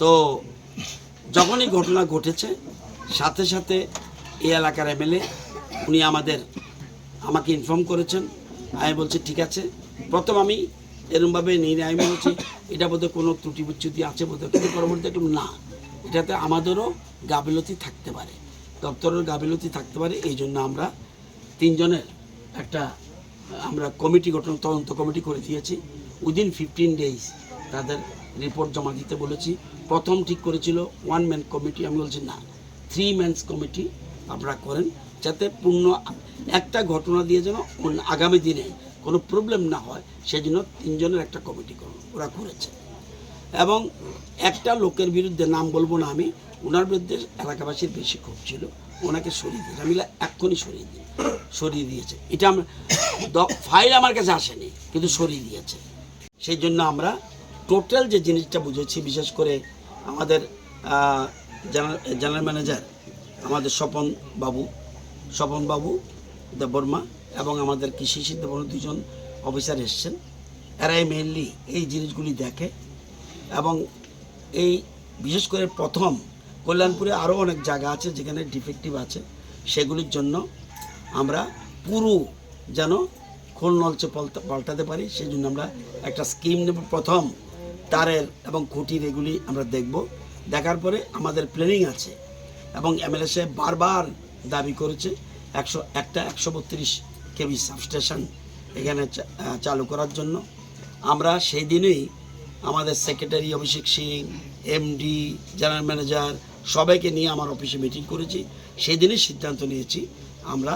তো যখনই ঘটনা ঘটেছে, সাথে সাথে এই এলাকার এমএলএ উনি আমাদের, আমাকে ইনফর্ম করেছেন। আমি বলছি, ঠিক আছে। প্রথম আমি এরমভাবে আমি বলছি, এটা বোধহয় কোনো ত্রুটি বিচ্যুতি আছে বোধহয়? কিন্তু পরবর্তী একটু, না, এটাতে আমাদেরও গাফিলতি থাকতে পারে। দপ্তরের গাফিলতি থাকতে পারে। এই জন্য আমরা তিনজনের একটা, আমরা কমিটি গঠন, তদন্ত কমিটি করে দিয়েছি। উইদিন ফিফটিন ডেজ তাদের রিপোর্ট জমা দিতে বলেছি। প্রথম ঠিক করেছিল ওয়ান ম্যান কমিটি আমি বলছি, না থ্রি ম্যানস কমিটি আপনারা করেন যাতে পূর্ণ একটা ঘটনা দিয়ে যেন আগামী দিনে কোনো প্রবলেম না হয় সেই জন্য তিনজনের একটা কমিটি ওরা করেছে। এবং একটা লোকের বিরুদ্ধে নাম বলব না আমি, ওনার বিরুদ্ধে এলাকাবাসীর বেশি ক্ষোভ ছিল, ওনাকে সরিয়ে দিয়েছে। আমি এক্ষুনি সরিয়ে দিই সরিয়ে দিয়েছে। এটা আমরা ফাইল আমার কাছে আসেনি, কিন্তু সরিয়ে দিয়েছে। সেই জন্য আমরা টোটাল যে জিনিসটা বুঝেছি, বিশেষ করে আমাদের জেনারেল ম্যানেজার, আমাদের স্বপন বাবু স্বপন বাবু দেববর্মা এবং আমাদের কৃষি সিদ্ধবর্মা দুজন অফিসার এসছেন। এরাই মেনলি এই জিনিসগুলি দেখে এবং এই বিশেষ করে প্রথম কল্যাণপুরে আরও অনেক জায়গা আছে যেখানে ডিফেক্টিভ আছে। সেগুলির জন্য আমরা পুরো যেন খোল নলচে পাল্টা পাল্টাতে পারি সেই জন্য আমরা একটা স্কিম নেব প্রথম। তারের এবং খুঁটির এগুলি আমরা দেখব। দেখার পরে আমাদের প্ল্যানিং আছে এবং এমএলএ সাহেব বারবার দাবি করেছে, একশো একটা একশো বত্রিশ কেবি সাবস্টেশন এখানে চালু করার জন্য। আমরা সেই দিনেই আমাদের secretary Abhishek Singh MD general manager সবাইকে নিয়ে আমার অফিসে মিটিং করেছি। সেই দিনই সিদ্ধান্ত নিয়েছি, আমরা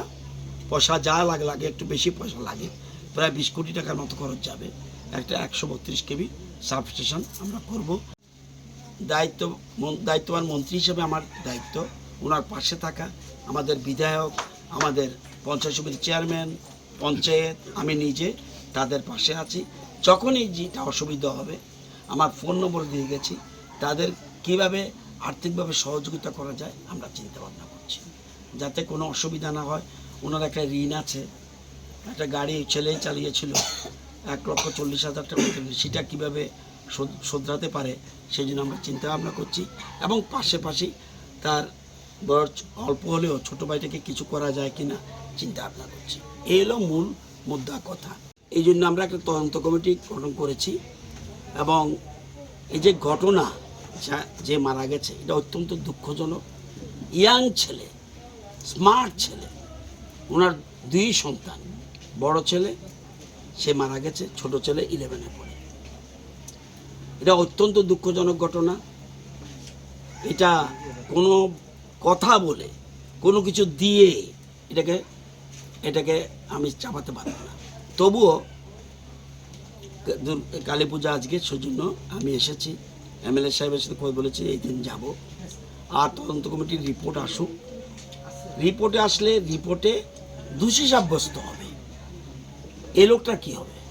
পয়সা যা লাগে লাগে, একটু বেশি পয়সা লাগে, প্রায় বিশ কোটি টাকার মতো খরচ যাবে। একটা একশো বত্রিশ কেবি সাবস্টেশন আমরা করব। দায়িত্ব দায়িত্ববান মন্ত্রী হিসেবে আমার দায়িত্ব, ওনার পাশে থাকা আমাদের বিধায়ক, আমাদের পঞ্চায়েত সমিতির চেয়ারম্যান পঞ্চায়েত, আমি নিজে তাদের পাশে আছি। যখনই যেটা অসুবিধা হবে, আমার ফোন নম্বর দিয়ে গেছি, তাদের কীভাবে আর্থিকভাবে সহযোগিতা করা যায় আমরা চিন্তা ভাবনা করছি। যাতে কোনো অসুবিধা না হয়, ওনার একটা ঋণ আছে, একটা গাড়ি ছেলেই চালিয়েছিল এক লক্ষ চল্লিশ হাজার টাকা। সেটা কীভাবে শোধরাতে পারে, সেই জন্য আমরা চিন্তা ভাবনা করছি। এবং পাশাপাশি তার বয়স অল্প হলেও ছোটো ভাইটাকে কিছু করা যায় কি না চিন্তা ভাবনা করছি। এই হলো মূল মুদ্রা কথা। এই জন্য আমরা একটা তদন্ত কমিটি গঠন করেছি। এবং এই যে ঘটনা যা- যে মারা গেছে, এটা অত্যন্ত দুঃখজনক। ইয়াং ছেলে, স্মার্ট ছেলে, ওনার দুই সন্তান, বড় ছেলে সে মারা গেছে, ছোট ছেলে ইলেভেনে পড়ে। এটা অত্যন্ত দুঃখজনক ঘটনা। এটা কোনো কথা বলে, কোনো কিছু দিয়ে এটাকে এটাকে আমি চাপাতে পারব না। তবুও কালী পূজা আজকে, সেজন্য আমি এসেছি। এমএলএ সাহেবের সাথে কথা বলেছি, এই দিন যাব। আর তদন্ত কমিটির রিপোর্ট আসুক। রিপোর্টে আসলে রিপোর্টে দোষী সাব্যস্ত হবে। এই লোকটা কি হবে?